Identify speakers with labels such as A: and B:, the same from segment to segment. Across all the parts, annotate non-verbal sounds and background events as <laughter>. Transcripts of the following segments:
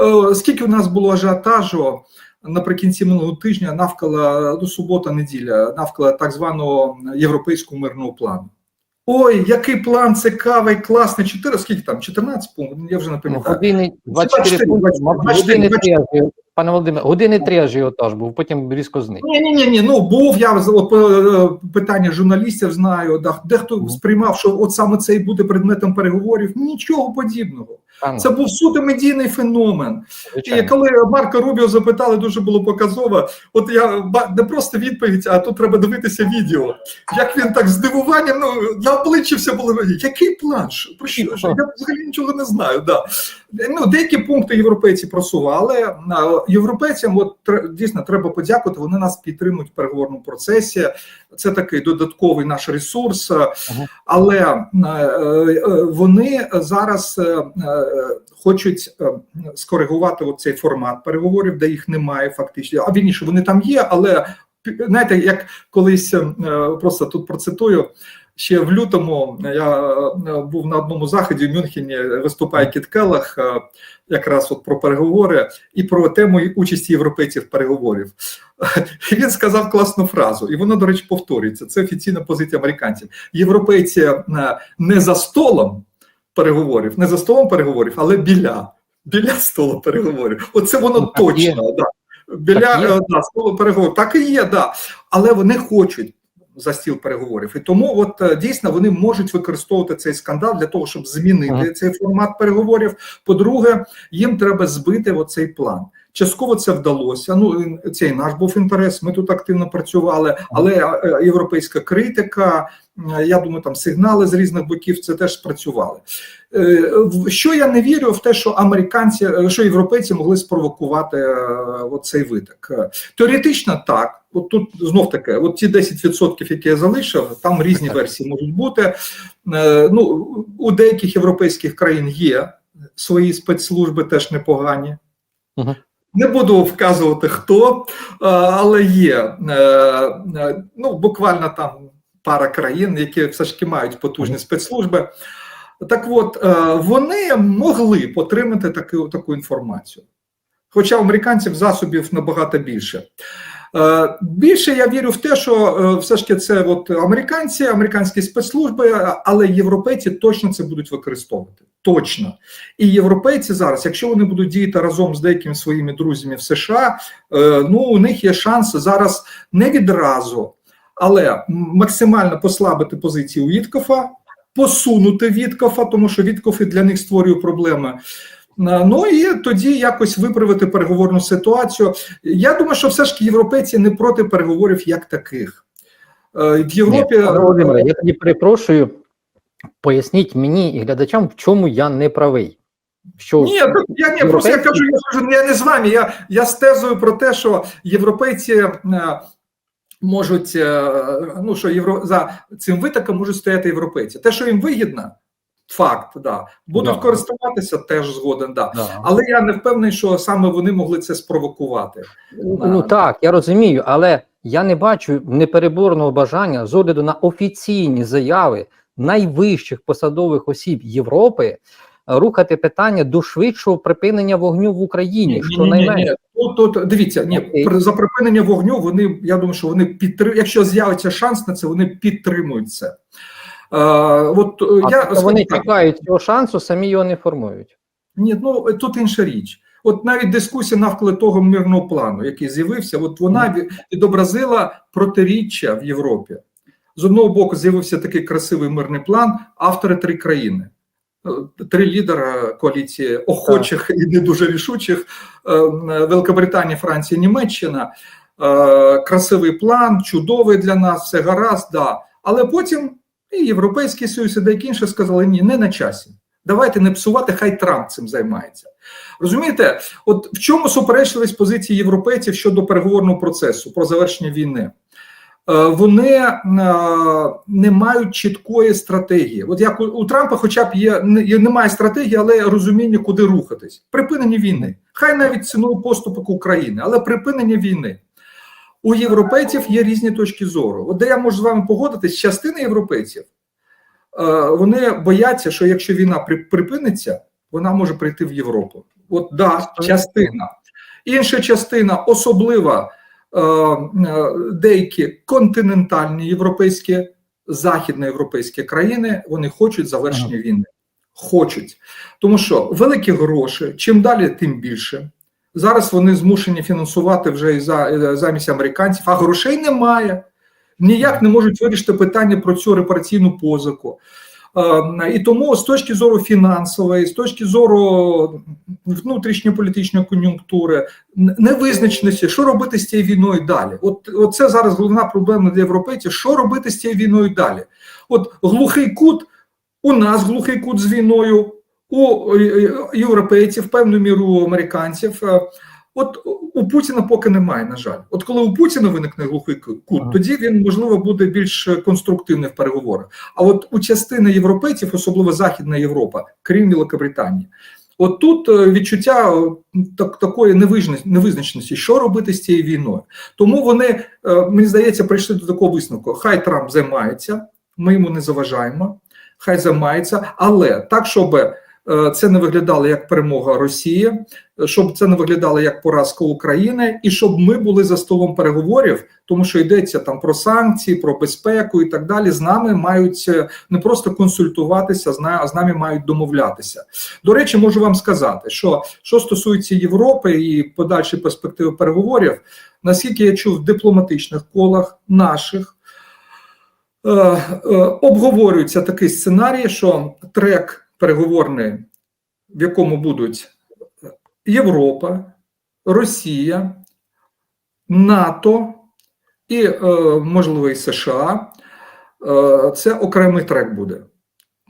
A: е, скільки у нас було ажіотажу наприкінці минулого тижня навколо ну, субота-неділя, навколо так званого європейського мирного плану. Ой, який план цікавий, класний. 4, скільки там? 14 пунктів, я вже не
B: Ну,
A: пам'ятаю.
B: години 24 пункти, мабуть,
A: 24,
B: години три ажіотаж. Пане Володимире, години три ажіотаж був, потім різко зник.
A: Ні, ні, ні, ні. Ну був я от, е, питання журналістів знаю. Да, дехто сприймав, що от саме це і буде предметом переговорів. Нічого подібного. Це був суто медійний феномен. І коли Марка Рубіо запитали, дуже було показово. От я не просто відповідь, а тут треба дивитися відео. Як він так здивуванням, ну на обличчі все було. Який план? Про? Що? <laughs> Я взагалі нічого не знаю. Да. Ну, деякі пункти європейці просували. Європейцям от дійсно треба подякувати. Вони нас підтримують в переговорному процесі. Це такий додатковий наш ресурс. Але е, е, вони зараз е, хочуть скоригувати цей формат переговорів, де їх немає фактично. А вірніше, вони там є, але знаєте, як колись просто тут процитую. Ще в лютому я е, був на одному заході в Мюнхені, виступає Кіт Келлах, е, якраз от про переговори і про тему участі європейців переговорів. <laughs> І він сказав класну фразу, і вона, до речі, повторюється. Це офіційна позиція американців. Європейці е, не за столом переговорів, не за столом переговорів, але біля. Біля столу переговорів. Оце воно точно. Да. Біля
B: Так
A: е, да, столу переговорів. Так і є, да. Але вони хочуть за стіл переговорів. І тому, от е, дійсно, вони можуть використовувати цей скандал для того, щоб змінити
B: Ага.
A: цей формат переговорів. По-друге, їм треба збити оцей план. Частково це вдалося. Ну це і наш був інтерес. Ми тут активно працювали, але е, європейська критика, е, я думаю, там сигнали з різних боків це теж спрацювали. Е, Що я не вірю в те, що американці, е, що європейці могли спровокувати е, оцей виток. Е, Теоретично так. От тут знов таки, от ті 10%, які я залишив, там різні версії можуть бути. Е, Ну у деяких європейських країн є свої спецслужби, теж непогані. Не буду вказувати хто, е, але є е, е, ну буквально там пара країн, які все ж таки мають потужні спецслужби. Так от вони могли потримати таку, таку інформацію. Хоча американців засобів набагато більше. Е, Більше я вірю в те, що е, все ж таки це от американці, американські спецслужби, але європейці точно це будуть використовувати. Точно. І європейці зараз, якщо вони будуть діяти разом з деякими своїми друзями в США, е, ну у них є шанс зараз не відразу, але максимально послабити позиції Віткофа, посунути Віткофа, тому що Віткоф і для них створює проблеми. Ну і тоді якось виправити переговорну ситуацію. Я думаю, що все ж європейці не проти переговорів як таких. Е, В Європі
B: Ні, Володимире, я тоді перепрошую. Поясніть мені і глядачам, в чому я не правий. Що
A: Ні, так я ні, просто я кажу, я кажу, я не з вами. Я, я з тезою про те, що європейці е, можуть, е, ну що євро за цим витоком можуть стояти європейці. Те, що їм вигідно, факт, да. Будуть
B: Да.
A: користуватися, теж згоден, да.
B: Да.
A: Але я не впевнений, що саме вони могли це спровокувати.
B: Ну так, я розумію, але я не бачу непереборного бажання з огляду на офіційні заяви найвищих посадових осіб Європи е, рухати питання до швидшого припинення вогню в Україні. що найменше.
A: Тут, тут дивіться, ні, за припинення вогню вони, я думаю, що вони підтримують, якщо з'явиться шанс на це, вони підтримують це. Е, от, е,
B: А
A: я,
B: тобто вони
A: так,
B: чекають цього шансу, самі його не формують.
A: Ні, ну тут інша річ. От навіть дискусія навколо того мирного плану, який з'явився, от вона відобразила протиріччя в Європі. З одного боку, з'явився такий красивий мирний план, автори три країни. Е, Три лідера коаліції охочих і не дуже рішучих: е, Великобританія, Франція, Німеччина. Е, Красивий план, чудовий для нас, все гаразд, да. Але потім і Європейський Союз, і деякі інші сказали: ні, не на часі. Давайте не псувати, хай Трамп цим займається. Розумієте, от в чому суперечливість позиції європейців щодо переговорного процесу про завершення війни? Е, Вони е, не мають чіткої стратегії. От як у, Трампа, хоча б є- немає стратегії, але розуміння, куди рухатись. Припинення війни. Хай навіть ціною поступок України, але припинення війни. У європейців є різні точки зору. От де я можу з вами погодитись, частина європейців е, вони бояться, що якщо війна припиниться, вона може прийти в Європу. От да, частина. Інша частина, особливо е, е, деякі континентальні європейські, західноєвропейські країни, вони хочуть завершення війни. Хочуть. Тому що великі гроші, чим далі, тим більше. Зараз вони змушені фінансувати вже за, е, замість американців, а грошей немає. Ніяк не можуть вирішити питання про цю репараційну позику. Е, І тому з точки зору фінансової, з точки зору внутрішньополітичної кон'юнктури, невизначеності, що робити з цією війною далі. От, от це зараз головна проблема для європейців. Що робити з цією війною далі? От глухий кут, у нас глухий кут з війною, у е, європейців, певною міру у американців. Е, От у Путіна поки немає, на жаль. От коли у Путіна виникне глухий кут,
B: Ага.
A: тоді він можливо буде більш конструктивний в переговорах. А от у частини європейців, особливо Західна Європа, крім Великобританії, от тут е, відчуття е, так, такої невизначеності, що робити з цією війною. Тому вони, е, мені здається, прийшли до такого висновку: хай Трамп займається, ми йому не заважаємо, хай займається, але так, щоб е, це не виглядало як перемога Росії, щоб це не виглядало як поразка України, і щоб ми були за столом переговорів, тому що йдеться там про санкції, про безпеку і так далі. З нами мають е, не просто консультуватися, а з нами мають домовлятися. До речі, можу вам сказати, що що стосується Європи і подальшої перспективи переговорів, наскільки я чув в дипломатичних колах наших. е, е, Обговорюється такий сценарій, що трек переговорний, в якому будуть Європа, Росія, НАТО і, е, можливо, і США. Е, Це окремий трек буде.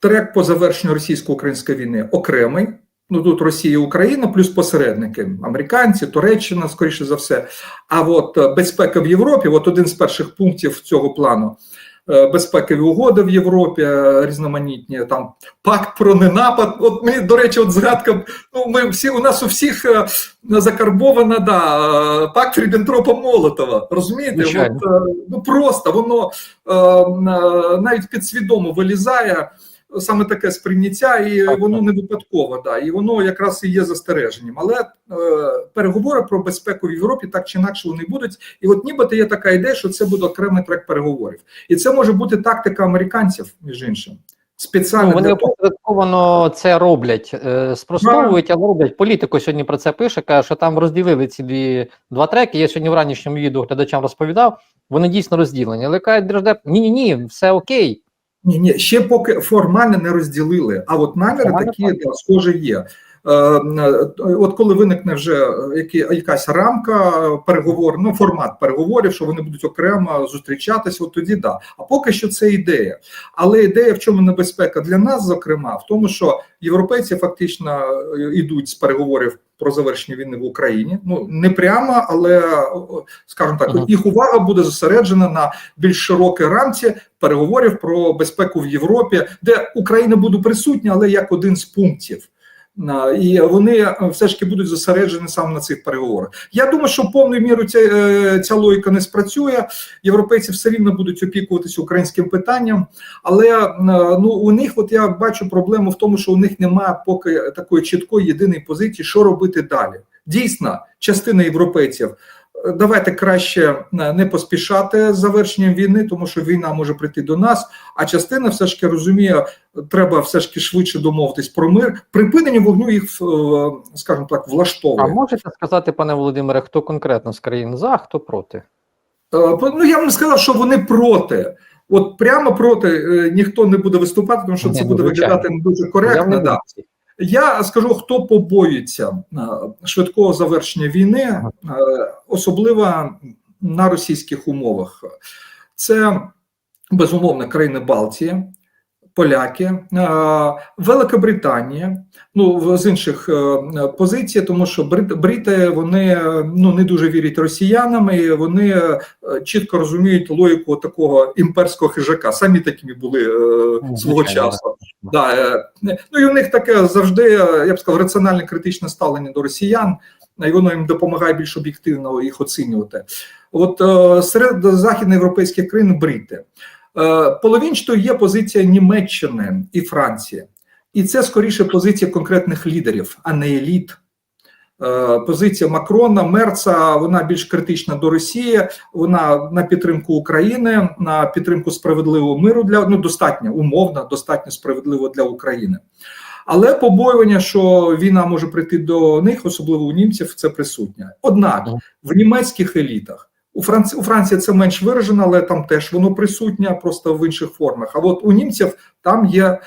A: Трек по завершенню російсько-української війни окремий. Ну тут Росія Україна, плюс посередники, американці, Туреччина, скоріше за все. А от е, безпека в Європі, от один з перших пунктів цього плану. Е, Безпекові угоди в Європі е, різноманітні, там пакт про ненапад. От мені, до речі, от згадка. Ну, ми всі у нас у всіх е, закарбована да, пакт Ріббентропа Молотова. Розумієте? От, ну просто воно навіть підсвідомо вилізає. Саме таке сприйняття, і
B: Так,
A: воно
B: так.
A: не випадково, да, і воно якраз і є застереженням. Але е, переговори про безпеку в Європі так чи інакше вони будуть. І от нібито є така ідея, що це буде окремий трек переговорів, і це може бути тактика американців, між іншим, спеціально
B: Ну, вони
A: для
B: опосередковано це роблять, е, спростовують, але роблять. Політико сьогодні про це пише, каже, що там розділили ці дві два треки. Я сьогодні в ранішньому відео глядачам розповідав. Вони дійсно розділені. Але кажуть, держдеп, ні, ні, ні, все окей.
A: Ні, ні, ще поки формально не розділили. А от наміри
B: Формально
A: такі
B: так.
A: да, схоже є. Е, е, От коли виникне вже якась рамка переговор, ну формат переговорів, що вони будуть окремо зустрічатися, от тоді да. А поки що це ідея. Але ідея в чому небезпека для нас, зокрема, в тому, що європейці фактично е, йдуть з переговорів про завершення війни в Україні. Ну не прямо, але скажімо так,
B: Ага.
A: їх увага буде зосереджена на більш широкій рамці переговорів про безпеку в Європі, де Україна буде присутня, але як один з пунктів. І вони е, все ж таки будуть зосереджені саме на цих переговорах. Я думаю, що повною мірою ця, е, ця логіка не спрацює. Європейці все рівно будуть опікуватися українським питанням, але е, ну у них, от я бачу проблему в тому, що у них немає поки такої чіткої єдиної позиції, що робити далі. Дійсно, частина європейців. Давайте краще е, не поспішати з завершенням війни, тому що війна може прийти до нас. А частина все ж таки розуміє, треба все ж таки швидше домовитись про мир. Припинення вогню їх, е, скажімо так,
B: А можете сказати, пане Володимире, хто конкретно з країн за, хто проти?
A: Е, Ну я б не сказав, що вони проти. От прямо проти ніхто не буде виступати, тому що
B: Ні,
A: це
B: ну,
A: буде виглядати не дуже коректно.
B: не
A: Да. Я скажу, хто побоюється е, швидкого завершення війни, е, особливо на російських умовах. Це безумовно країни Балтії, поляки, е, Великобританія. Ну з інших позицій, тому що брит, брити вони ну не дуже вірять росіянам, і вони чітко розуміють логіку такого імперського хижака. Самі такими були
B: Ну,
A: свого часу. Да, е, ну і у них таке завжди, е, я б сказав, раціональне критичне ставлення до росіян, і воно їм допомагає більш об'єктивно їх оцінювати. От е, серед західноєвропейських країн брити. Е, є позиція Німеччини і Франції, і це скоріше позиція конкретних лідерів, а не еліт. Е, Позиція Макрона, Мерца, вона більш критична до Росії. Вона на підтримку України, на підтримку справедливого миру для ну достатньо умовно, достатньо справедливо для України. Але побоювання, що війна може прийти до них, особливо у німців, це присутнє. Однак в німецьких елітах у Франції, у Франції це менш виражено, але там теж воно присутнє, просто в інших формах. А от у німців там є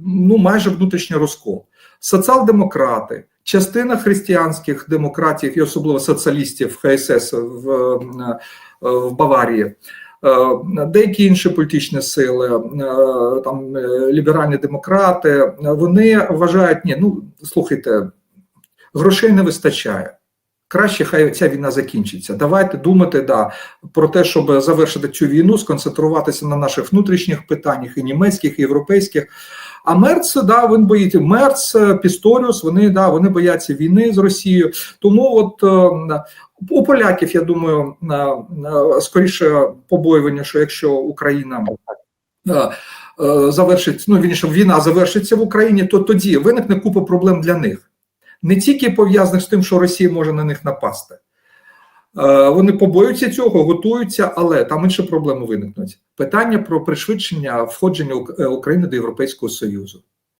A: ну майже внутрішній розкол. Соціал-демократи, частина християнських демократів і особливо соціалістів ХСС в, в Баварії. е, Деякі інші політичні сили, е, там е, ліберальні демократи, вони вважають, ні, ну слухайте, грошей не вистачає. Краще хай ця війна закінчиться. Давайте думати да, про те, щоб завершити цю війну, сконцентруватися на наших внутрішніх питаннях, і німецьких, і європейських. А Мерц, да, він боїться. Мерц, Пісторіус, вони да, вони бояться війни з Росією. Тому от е, у поляків, я думаю, е, е, скоріше побоювання, що якщо Україна завершить, ну вірніше, війна завершиться в Україні, то тоді виникне купа проблем для них не тільки пов'язаних з тим, що Росія може на них напасти. Е, Вони побоюються цього, готуються, але там інші проблеми виникнуть. Питання про пришвидшення входження е, України до Європейського Союзу.